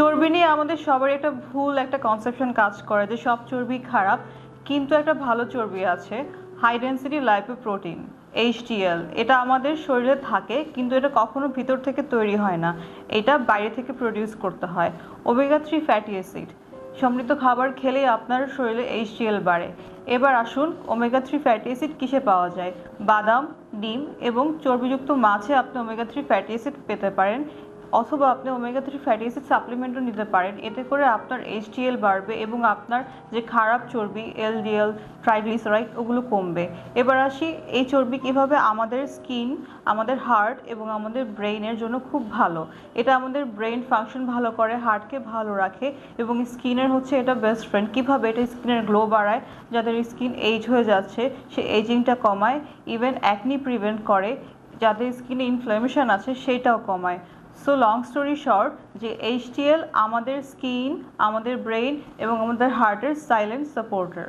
চর্বি নিয়ে আমাদের সবার একটা ভুল একটা কনসেপশন কাজ করে যে সব চর্বি খারাপ, কিন্তু একটা ভালো চর্বি আছে হাই ডেন্সিটি লাইপোপ্রোটিন এইচডিএল এটা আমাদের শরীরে থাকে, কিন্তু এটা কখনো ভিতর থেকে তৈরি হয় না। এটা বাইরে থেকে প্রডিউস করতে হয়। ওমেগা থ্রি ফ্যাটি অ্যাসিড সমৃদ্ধ খাবার খেলেই আপনার শরীরে এইচডিএল বাড়ে। এবার আসুন ওমেগা থ্রি ফ্যাটি অ্যাসিড কিসে পাওয়া যায়? বাদাম, ডিম এবং চর্বিযুক্ত মাছে আপনি ওমেগা থ্রি ফ্যাটি অ্যাসিড পেতে পারেন। অথবা আপনি ওমেগা থ্রি ফ্যাটি অ্যাসিড সাপ্লিমেন্টও নিতে পারেন। এতে করে আপনার এইচডিএল বাড়বে এবং আপনার যে খারাপ চর্বি এলডিএল ট্রাইগ্লিসারাইড ওগুলো কমবে। এবার আসি, এই চর্বি কীভাবে আমাদের স্কিন আমাদের হার্ট এবং আমাদের ব্রেইনের জন্য খুব ভালো। এটা আমাদের ব্রেইন ফাংশন ভালো করে হার্টকে ভালো রাখে এবং স্কিনের হচ্ছে এটা বেস্ট ফ্রেন্ড কীভাবে এটা স্কিনের গ্লো বাড়ায়? যাদের স্কিন এইজ হয়ে যাচ্ছে, সে এজিংটা কমায়। ইভেন অ্যাকনি প্রিভেন্ট করে। যাদের স্কিনে ইনফ্লামেশন আছে সেইটাও কমায়। সো লং স্টোরি শর্ট যে এইচটিএল আমাদের স্কিন আমাদের ব্রেন এবং আমাদের হার্টের সাইলেন্ট সাপোর্টার